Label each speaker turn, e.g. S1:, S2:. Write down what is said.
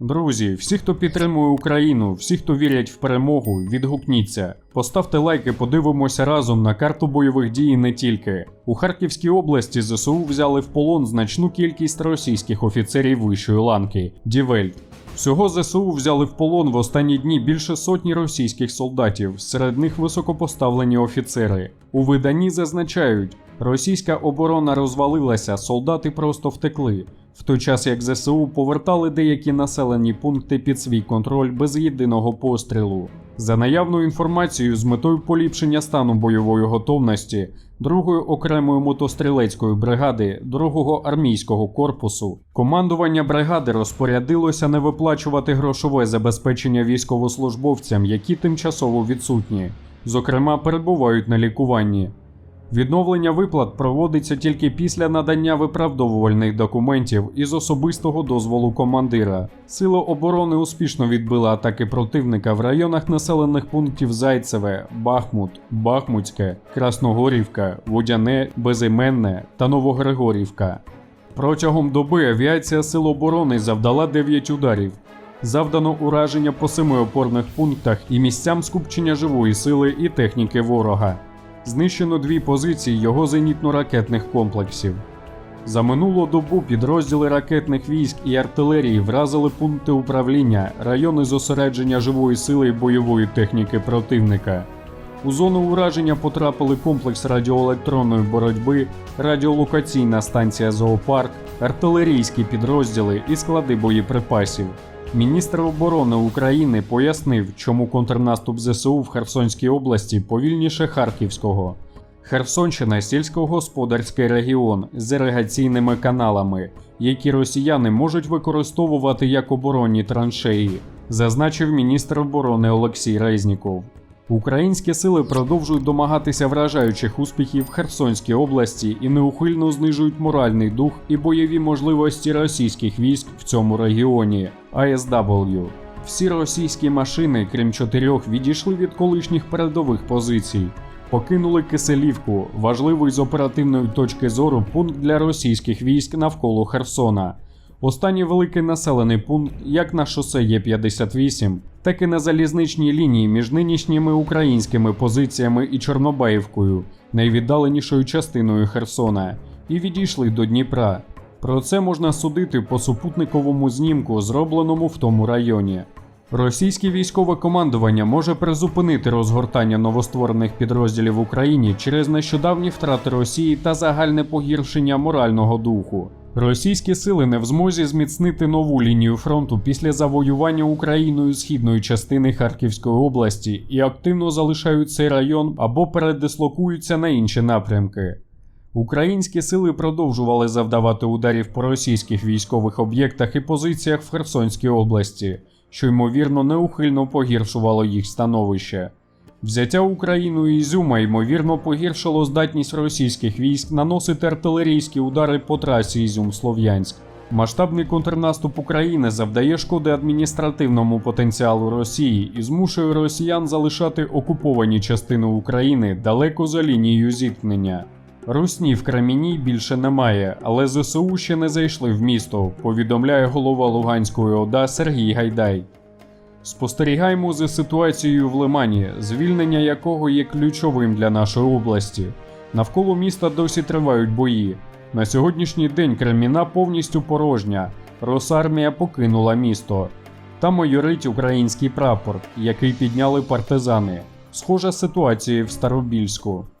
S1: Друзі, всі, хто підтримує Україну, всі, хто вірять в перемогу, відгукніться. Поставте лайки, подивимося разом на карту бойових дій не тільки. У Харківській області ЗСУ взяли в полон значну кількість російських офіцерів вищої ланки Дівельт. Всього ЗСУ взяли в полон в останні дні більше сотні російських солдатів, серед них високопоставлені офіцери. У виданні зазначають, російська оборона розвалилася, солдати просто втекли. В той час як ЗСУ повертали деякі населені пункти під свій контроль без єдиного пострілу. За наявною інформацією, з метою поліпшення стану бойової готовності 2-ї окремої мотострілецької бригади 2-го армійського корпусу, командування бригади розпорядилося не виплачувати грошове забезпечення військовослужбовцям, які тимчасово відсутні, зокрема перебувають на лікуванні. Відновлення виплат проводиться тільки після надання виправдовувальних документів із особистого дозволу командира. Сили оборони успішно відбили атаки противника в районах населених пунктів Зайцеве, Бахмут, Бахмутське, Красногорівка, Водяне, Безіменне та Новогригорівка. Протягом доби авіація Сил оборони завдала 9 ударів. Завдано ураження по семи опорних пунктах і місцям скупчення живої сили і техніки ворога. Знищено дві позиції його зенітно-ракетних комплексів. За минулу добу підрозділи ракетних військ і артилерії вразили пункти управління, райони зосередження живої сили і бойової техніки противника. У зону ураження потрапили комплекс радіоелектронної боротьби, радіолокаційна станція Зоопарк, артилерійські підрозділи і склади боєприпасів. Міністр оборони України пояснив, чому контрнаступ ЗСУ в Херсонській області повільніше Харківського. Херсонщина сільськогосподарський регіон з іригаційними каналами, які росіяни можуть використовувати як оборонні траншеї, зазначив міністр оборони Олексій Резніков. Українські сили продовжують домагатися вражаючих успіхів в Херсонській області і неухильно знижують моральний дух і бойові можливості російських військ в цьому регіоні. ASW. Всі російські машини, крім чотирьох, відійшли від колишніх передових позицій. Покинули Киселівку, важливий з оперативної точки зору пункт для російських військ навколо Херсона. Останній великий населений пункт як на шосе Є58, так і на залізничній лінії між нинішніми українськими позиціями і Чорнобаївкою, найвіддаленішою частиною Херсона, і відійшли до Дніпра. Про це можна судити по супутниковому знімку, зробленому в тому районі. Російське військове командування може призупинити розгортання новостворених підрозділів в Україні через нещодавні втрати Росії та загальне погіршення морального духу. Російські сили не в змозі зміцнити нову лінію фронту після завоювання Україною східної частини Харківської області і активно залишають цей район або передислокуються на інші напрямки. Українські сили продовжували завдавати ударів по російських військових об'єктах і позиціях в Херсонській області, що ймовірно неухильно погіршувало їх становище. Взяття Україною Ізюма ймовірно погіршило здатність російських військ наносити артилерійські удари по трасі Ізюм-Слов'янськ. Масштабний контрнаступ України завдає шкоди адміністративному потенціалу Росії і змушує росіян залишати окуповані частини України далеко за лінією зіткнення. Русні в Креміні більше немає, але ЗСУ ще не зайшли в місто, повідомляє голова Луганської ОДА Сергій Гайдай. Спостерігаємо за ситуацією в Лимані, звільнення якого є ключовим для нашої області. Навколо міста досі тривають бої. На сьогоднішній день Креміна повністю порожня. Росармія покинула місто. Там майорить український прапор, який підняли партизани. Схожа ситуація в Старобільську.